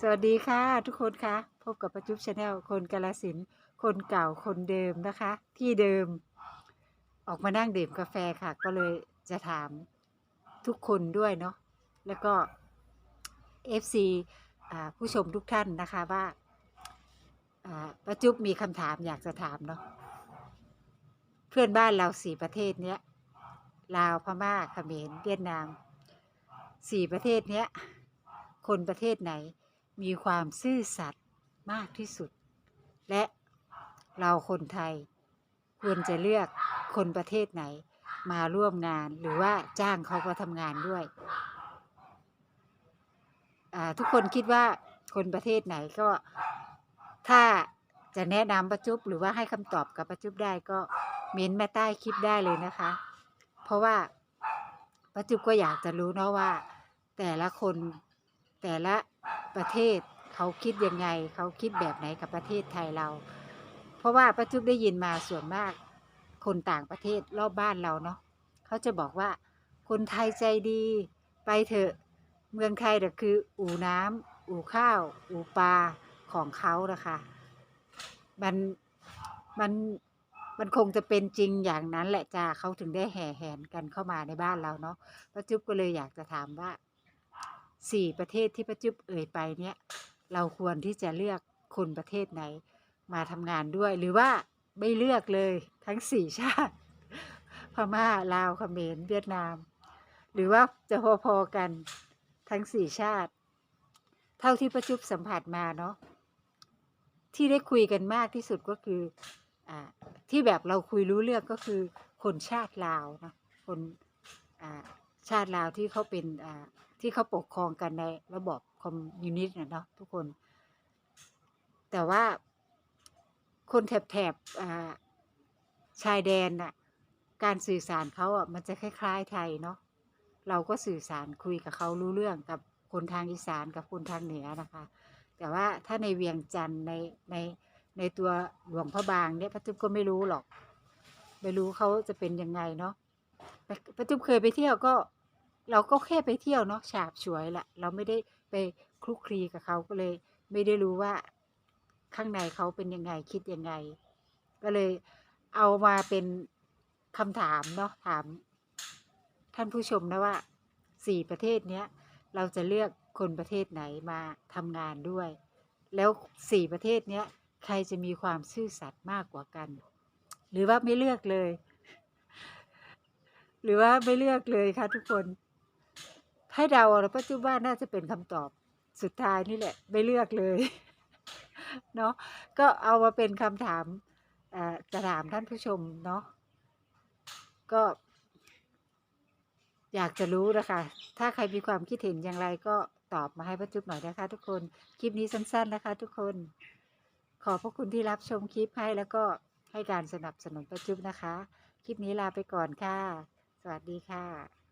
สวัสดีค่ะ ทุกคนคะ พบกับประจุบชาแนลคนกาลสินคนเก่าคนเดิมนะคะ ที่เดิม ออกมานั่งดื่มกาแฟค่ะ ก็เลยจะถามทุกคนด้วยเนาะแล้วก็ FC ผู้ชมทุกท่านนะคะว่าอ่าประจุบมีคำถามอยากจะถามเนาะเพื่อนบ้านเราสี่ประเทศเนี้ยลาวพม่าเขมรเวียดนามสี่ประเทศเนี้ยคนประเทศไหน มีความซื่อสัตย์มากที่สุด และเราคนไทยควรจะเลือกคนประเทศไหนมาร่วมงานหรือว่าจ้างเขามาทำงานด้วย ทุกคนคิดว่าคนประเทศไหนก็ถ้าจะแนะนำประจุบหรือว่าให้คำตอบกับประจุบได้ก็เม้นต์มาใต้คลิปได้เลยนะคะ เพราะว่าประจุบก็อยากจะรู้เนาะว่า แต่ละคน แต่ละประเทศเขาคิดยังไง เขาคิดแบบไหนกับประเทศไทยเรา เพราะว่าประจุบได้ยินมาส่วนมากคนต่างประเทศรอบบ้านเราเนาะเขาจะบอกว่า คนไทยใจดี ไปเถอะเมืองไทยน่คือ อู่น้ำอู่ข้าว อู่ปลาของเขานะคะมันมันมันคงจะเป็นจริงอย่างนั้นแหละจ้าเขาถึงได้แห่แหนกันเข้ามาในบ้านเราเนาะป้าจุ๊บก็เลยอยากจะถามว่า สี่ประเทศที่ป้าจุ๊บเอ่ยไปเนี่ย เราควรที่จะเลือกคนประเทศไหน มาทำงานด้วยหรือว่าไม่เลือกเลยทั้งสี่ชาติ พม่าลาวเขมรเวียดนาม หรือว่าจะพอๆกันทั้งสี่ชาติ เท่าที่ประจุบสัมผัสมาเนาะที่ได้คุยกันมากที่สุดก็คืออ่าที่แบบเราคุยรู้เรื่องก็คือคนชาติลาวนะคนอ่า ชาติลาวที่เขาเป็นอ่าที่เขาปกครองกันในระบอบคอมมิวนิสต์นะเนาะทุกคน แต่ว่าคนแถบแถบอ่าชายแดนน่ะการสื่อสารเขาอะมันจะคล้ายๆไทยเนาะเราก็สื่อสารคุยกับเขารู้เรื่องกับคนทางอีสานกับคนทางเหนือนะคะ แต่ว่าถ้าในเวียงจันทร์ในในในตัวหลวงพระบางเนี่ยพระจุ๊บก็ไม่รู้หรอก ไม่รู้เขาจะเป็นยังไงเนาะพระจุ๊บเคยไปเที่ยวก็ เราก็แค่ไปเที่ยวเนาะฉาบฉวยแหละเราไม่ได้ไปคลุกคลีกับเขาก็เลย ไม่ได้รู้ว่าข้างในเขาเป็นยังไงคิดยังไง ก็เลยเอามาเป็นคำถามเนาะถาม ท่านผู้ชมนะว่าสี่ประเทศเนี้ยเราจะเลือกคนประเทศไหนมาทำงานด้วย แล้วสี่ประเทศเนี้ยใครจะมีความซื่อสัตย์มากกว่ากัน หรือว่าไม่เลือกเลย หรือว่าไม่เลือกเลยค่ะทุกคน ให้เดาเราปัจจุบันน่าจะเป็นคำตอบสุดท้ายนี่แหละ ไม่เลือกเลยเนาะก็เอามาเป็นคำถามจะถามท่านผู้ชมเนาะก็ อยากจะรู้นะคะถ้าใครมีความคิดเห็นอย่างไรก็ตอบมาให้ป้าจุ๊บหน่อยนะคะ ทุกคนคลิปนี้สั้น ๆ นะคะ ทุกคน ขอบพระคุณที่รับชมคลิปให้แล้วก็ให้การสนับสนุนป้าจุ๊บนะคะ คลิปนี้ลาไปก่อนค่ะ สวัสดีค่ะ